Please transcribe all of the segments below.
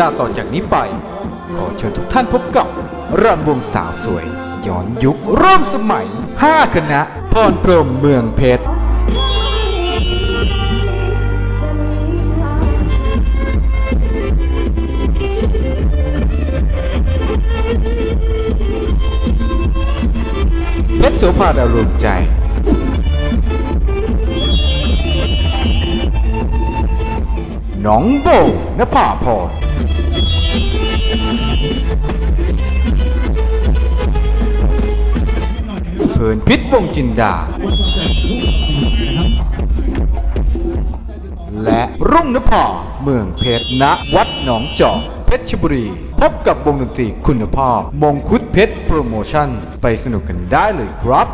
ลาต่อจากนี้ไป ขอเชิญทุกท่านพบกับรำวงสาวสวย ย้อนยุคร่วมสมัย 5 คณะพรพรหมเมืองเพชร เพชรโสภาดารวมใจ น้องโบนภาพร เผินพิษวงจินดา และรุ่งนภาเมืองเพชรณวัดหนองจอกเพชรบุรี พบกับวงดนตรีคุณภาพ มงคุดเพชรโปรโมชั่น ไปสนุกกันได้เลยครับ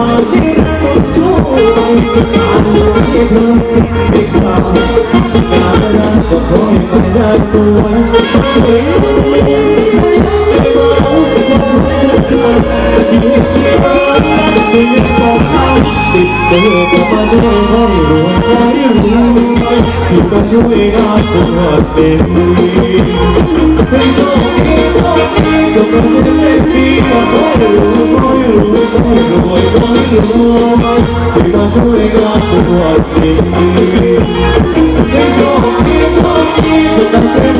อดีรักผมช่วยอ่านที่เธอไม่คลาการรักก็คยไปได้สวยต้องช่วยรักดีไม่เบาความรักจะจางยิ่งยิ่งรักเป็นสองทางติดเบอร์กับมาด้วยห้อยรวมใจรวมใจอยู่ก็ช่วยงานปวดเป็น ขอให้รวยอยู่มาช่วยงานปวดเองให้โชคดีโชคดีสุขเกษมเป็นปีข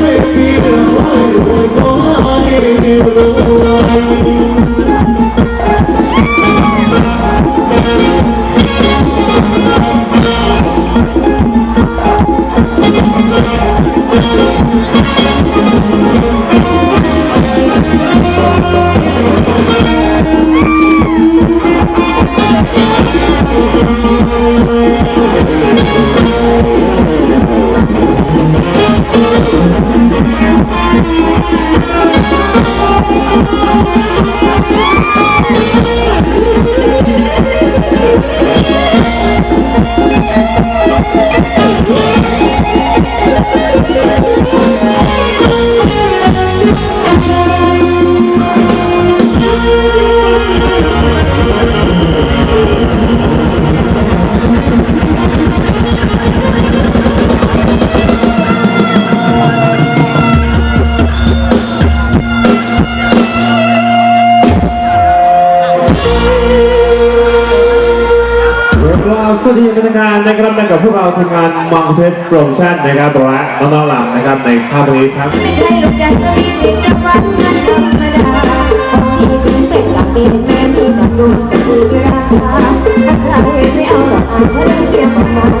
สวัสดีในทางนะครับนั่งกับพวกเราทีมงานมังเทสโปรโมชั่นนะครับและน้องๆหลังนะครับในภาพนี้ครับไม่ใช่ลูกจ้างก็มีสิทธิ์รางวัลมันธรรมดาของดีถึงเป็นกับปีแม่มีกับดูกับดีราคาถ้าใครไม่เอาหรอกอาเขาเล่นเรียกออกมา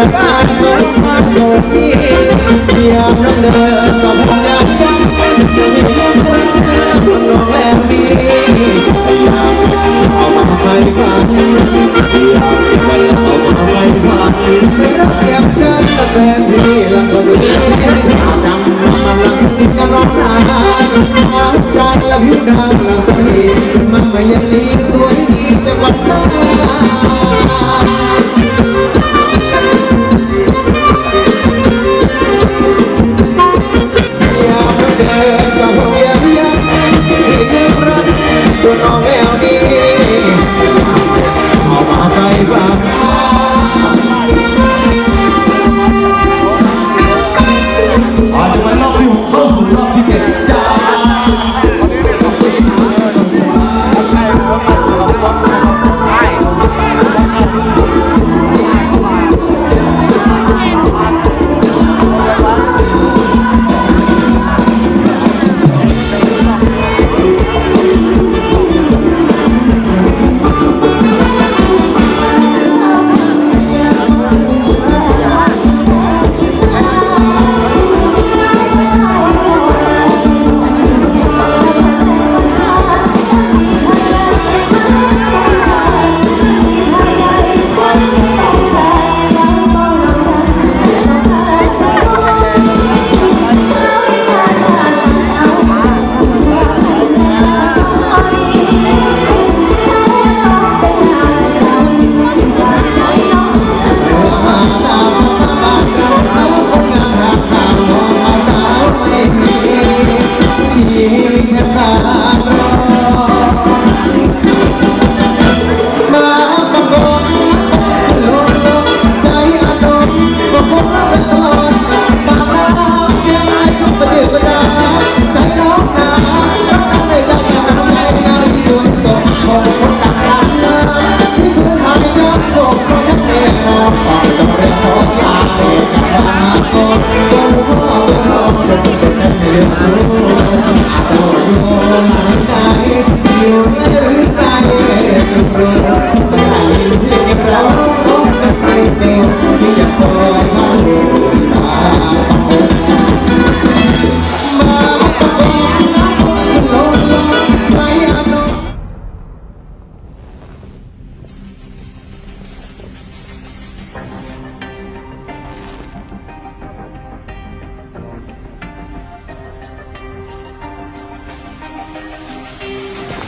เป็นลูกระบาดโซมาโซซีอยากน้องเดินสอบอยากยังจะมีเรื่องเธอคนน้องแล้วนี้อยากเอามาให้ฟังอยากวันเอามาให้ฟังไม่รักแก้มจันแต่แฟนพี่ลังก็ดูจำมามาลังนิดก็ร้องนานอาจารย์และพี่นางลังก็ดีจะมาไม่ยังดี